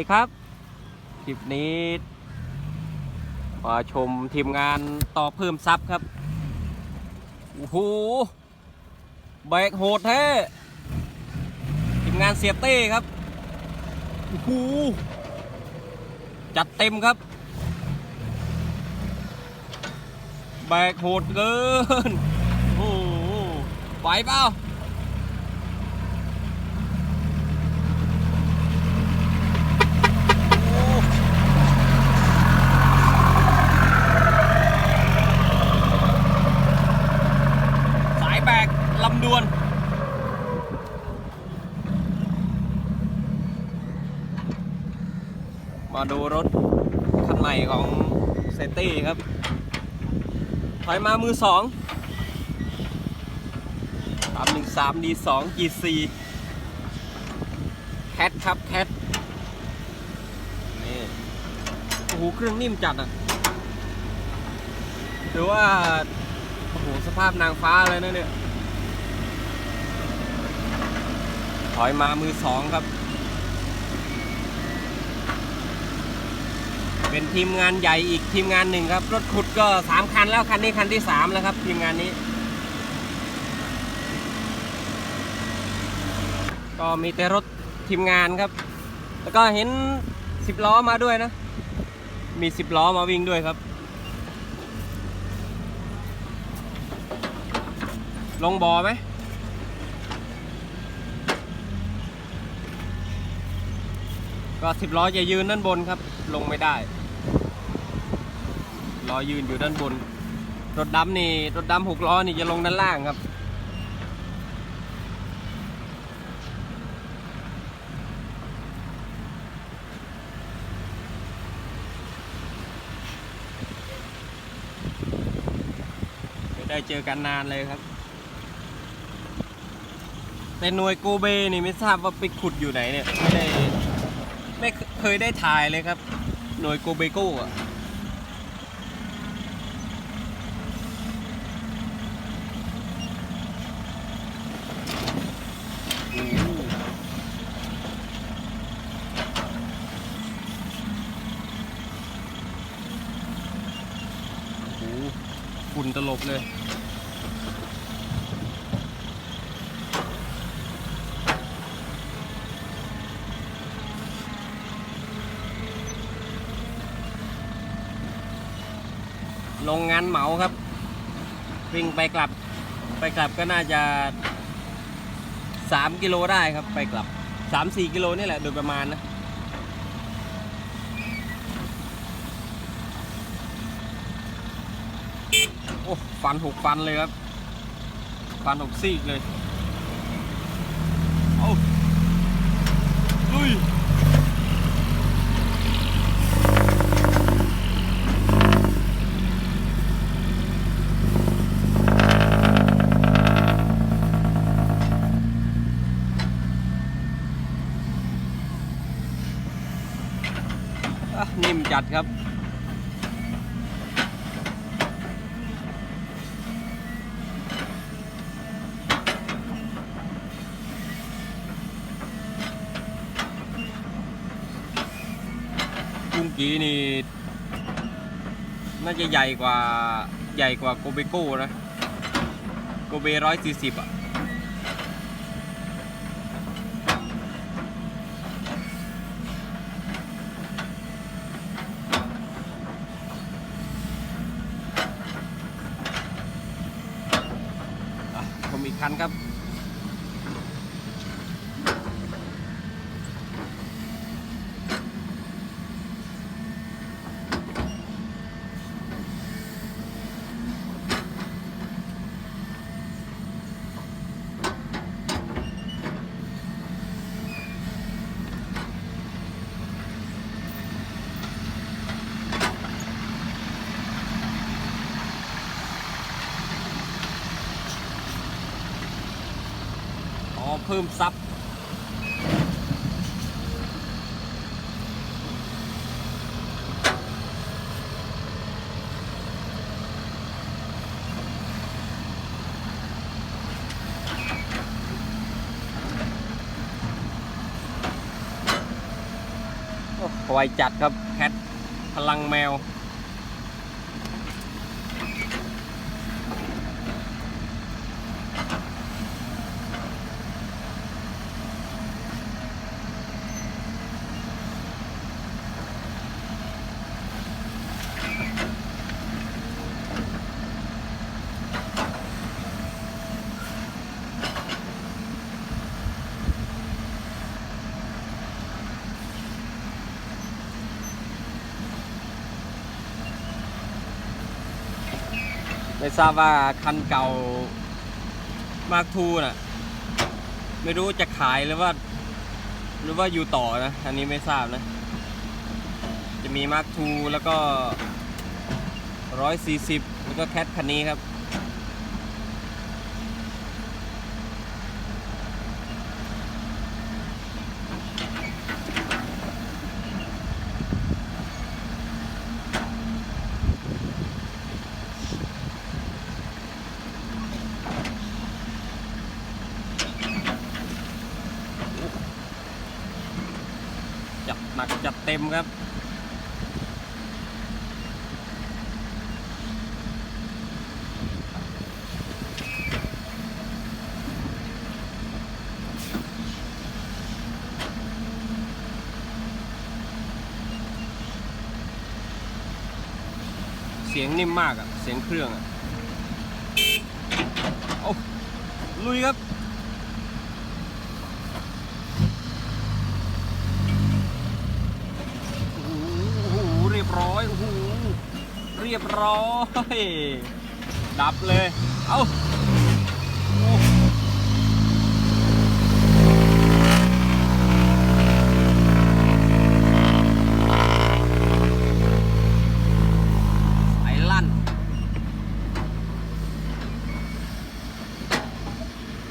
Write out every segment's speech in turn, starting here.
ดีครับ คลิปนี้มาชมทีมงานต่อเพิ่มซับครับ โอ้โหแบกโหดแท้ทีมงานเสียเต้ครับ โอ้โหจัดเต็มครับ แบกโหดเกิน โอ้โหไหวเปล่า สายแบกลำดวน มาดูรถคันใหม่ของเซตี้ครับ ถอยมามือสองสามหนึ่งสามดีสองจีซีแคทครับแคทนี่โอ้โหเครื่องนิ่มจัดอะหรือว่า โอ้โห สภาพนางฟ้าเลยนะเนี่ย ถอยมามือสองครับ เป็นทีมงานใหญ่อีกทีมงานหนึ่งครับ รถขุดก็สามคันแล้วคันนี้คันที่สามแล้วครับ ทีมงานนี้ ก็มีแต่รถทีมงานครับ แล้วก็เห็นสิบล้อมาด้วยนะ มีสิบล้อมาวิ่งด้วยครับ ลงบ่อไหมก็สิบล้อจะยืนด้านบนครับ ลงไม่ได้ ล้อยืนอยู่ด้านบน รถดำนี่รถดำหกล้อนี่จะลงด้านล่างครับไม่ได้เจอกันนานเลยครับแต่หน่วยโกเบนี่ไม่ทราบว่าไปขุดอยู่ไหนเนี่ย ไม่ได้ ไม่เคยได้ถ่ายเลยครับ หน่วยโกเบโก้อะโอ้โหโอ้โห ฝุ่นตลบเลยลงงานเหมาครับ วิ่งไปกลับ ไปกลับก็น่าจะ 3 กิโลได้ครับ ไปกลับ 3-4 กิโลนี่แหละ โดยประมาณนะ โอ้ฟันหกฟันเลยครับ ฟันหกซีกเลยเอาลุยนิ่มจัดครับ กี้นี่น่าจะใหญ่กว่าใหญ่กว่าโกเบโก้นะ โกเบร้อยสี่สิบอะอะ พิ่มซับโอ้ไวจัดครับแคทพลังแมว ไม่ทราบว่าคันเก่ามาร์คทูน่ะ ไม่รู้จะขายหรือว่า หรือว่าอยู่ต่อนะ อันนี้ไม่ทราบนะ จะมีมาร์คทูแล้วก็ร้อยสี่สิบแล้วก็แคทคันนี้ครับ จัดหนักจัดเต็มครับ เสียงนิ่มมากอะเสียงเครื่องอะเอาลุยครับ โอ้โหโอ้โหเร้อยโอ้โหเรียบร้อย ดับเลย เอาโอ้ายลั่น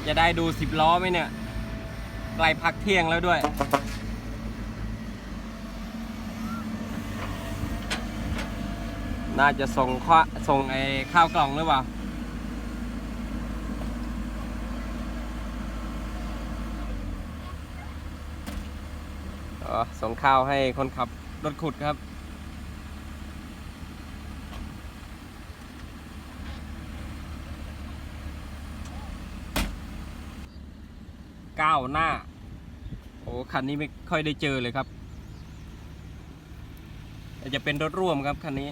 จะได้ดูสิบล้อไหมเนี่ยใกล้พักเที่ยงแล้วด้วย น่าจะส่งข้าส่งไอ้ข้าวกล่องหรือเปล่า อ๋อ ส่งข้าวให้คนขับรถขุดครับ ก้าวหน้า โอ้คันนี้ไม่ค่อยได้เจอเลยครับจะเป็นรถร่วมครับคันนี้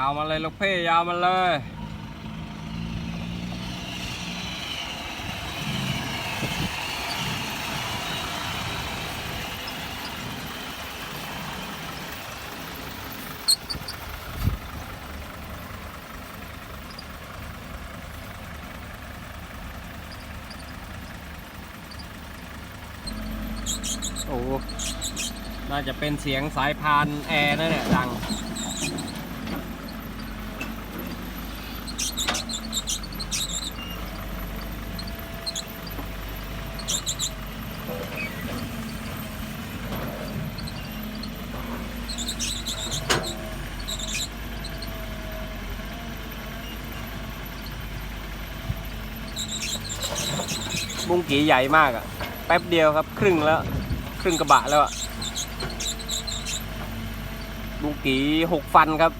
าวมาเลยลูกเพ่ยาวมาเลยโอ้ น่าจะเป็นเสียงสายพานแอร์นั่นแหละดัง กีใหญ่มากอะแป๊บเดียวครับ ครึ่งแล้ว ครึ่งกระบะแล้วอะบุ้งกีหกฟันครับ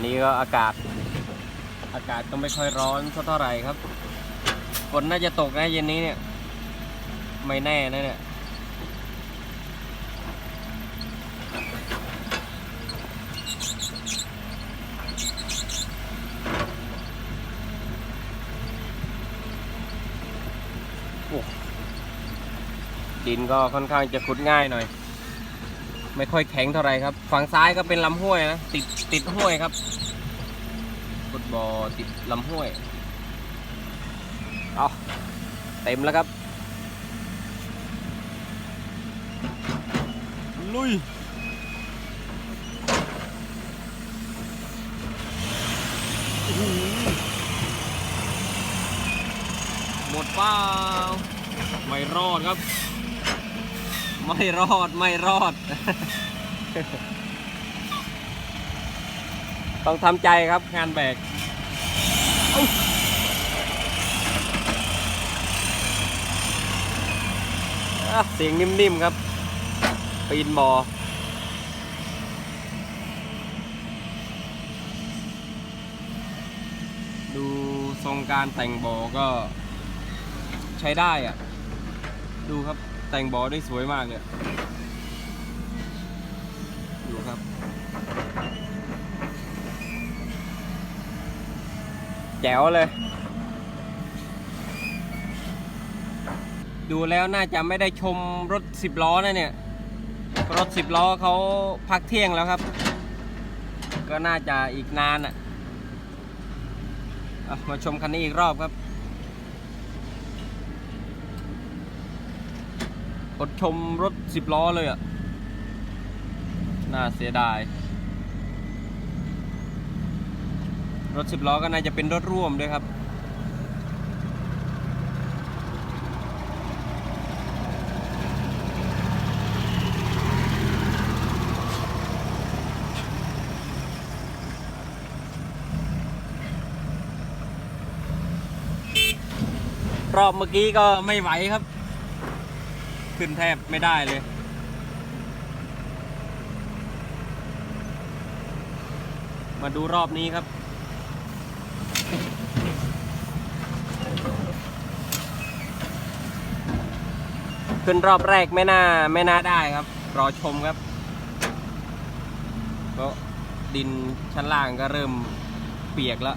วันนี้ก็อากาศ อากาศก็ไม่ค่อยร้อนเท่าไหร่ครับฝนน่าจะตกนะเย็นนี้เนี่ย ไม่แน่นะเนี่ยดินก็ค่อนข้างจะขุดง่ายหน่อย ไม่ค่อยแข็งเท่าไหร่ครับ ฝั่งซ้ายก็เป็นลำห้วยนะ ติด ติดห้วยครับขุดบอติดลำห้วย เอาเต็มแล้วครับ ลุยหมดเปล่าไม่รอดครับ ไม่รอด ไม่รอด ต้องทำใจครับงานแบกเสียงนิ่มๆครับ ปีนบอดูทรงการแต่งบอก็ใช้ได้อะดูครับแต่งบอได้สวยมากเลยดูครับ แจ๋วเลย ดูแล้วน่าจะไม่ได้ชมรถสิบล้อนะเนี่ย รถสิบล้อเขาพักเที่ยงแล้วครับ ก็น่าจะอีกนานอะอะ มาชมคันนี้อีกรอบครับอดชมรถสิบล้อเลยอะ น่าเสียดาย รถสิบล้อก็น่าจะเป็นรถร่วมด้วยครับ รอบเมื่อกี้ก็ไม่ไหวครับ ขึ้นแทบไม่ได้เลยมาดูรอบนี้ครับ ขึ้นรอบแรกไม่น่าไม่น่าได้ครับ รอชมครับก็ดินชั้นล่างก็เริ่มเปียกแล้ว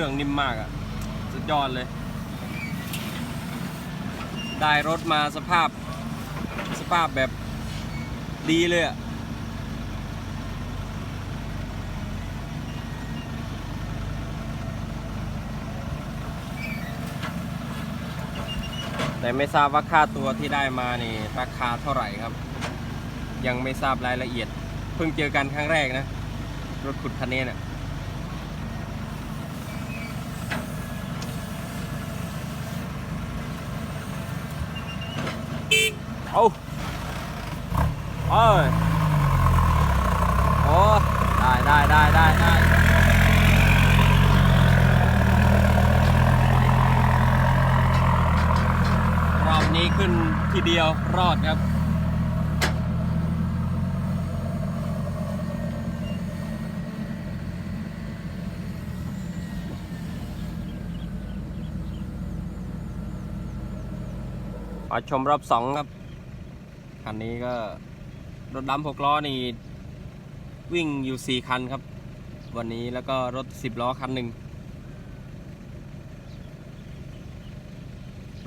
รื่องนิ่มมากอะ่ะ สุดยอดเลย ได้รถมาสภาพสภาพแบบดีเลยอะ่ะแต่ไม่ทราบว่าค่าตัวที่ได้มานี่ราคาเท่าไหร่ครับ ยังไม่ทราบรายละเอียด เพิ่งเจอกันครั้งแรกนะ รถขุดคันนี้เนี่ย เอาเอ้ยโอ้ได้ได้ได้ได้ได้รอบนี้ขึ้นทีเดียวรอดครับมาชมรอบสองครับ คันนี้ก็รถดำหกล้อนี่วิ่งอยู่สี่คันครับ วันนี้แล้วก็รถสิบล้อคันหนึ่ง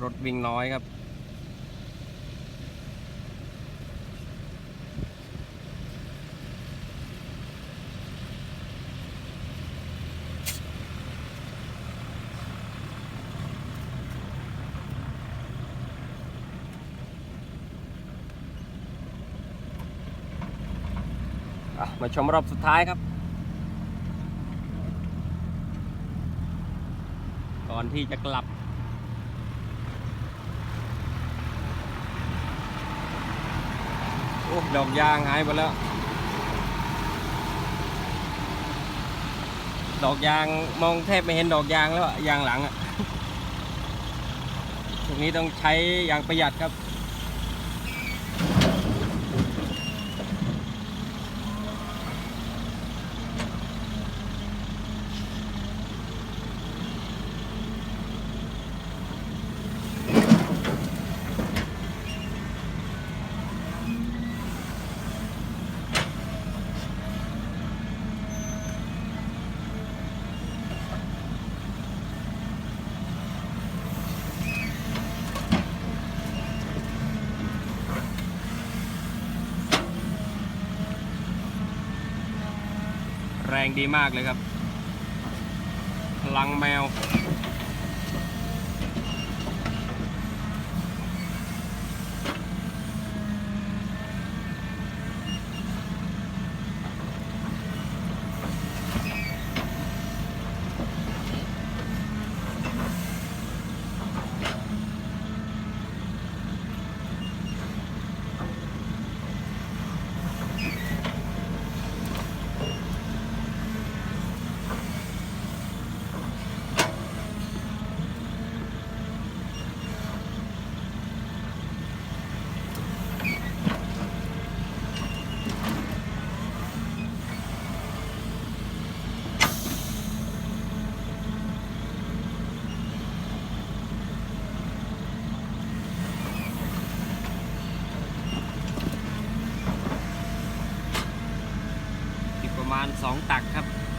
รถวิ่งน้อยครับ มาชมรอบสุดท้ายครับ ก่อนที่จะกลับโอ้ดอกยางหายไปแล้ว ดอกยางมองแทบไม่เห็นดอกยางแล้วอะยางหลังอะตรงนี้ต้องใช้ยางประหยัดครับ แรงดีมากเลยครับ พลังแมว up.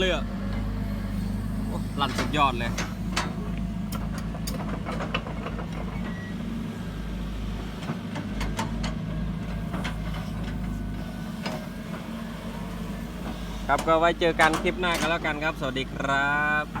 เลยอะลันสุดยอดเลยครับก็ไว้เจอกันคลิปหน้ากันแล้วกันครับ สวัสดีครับ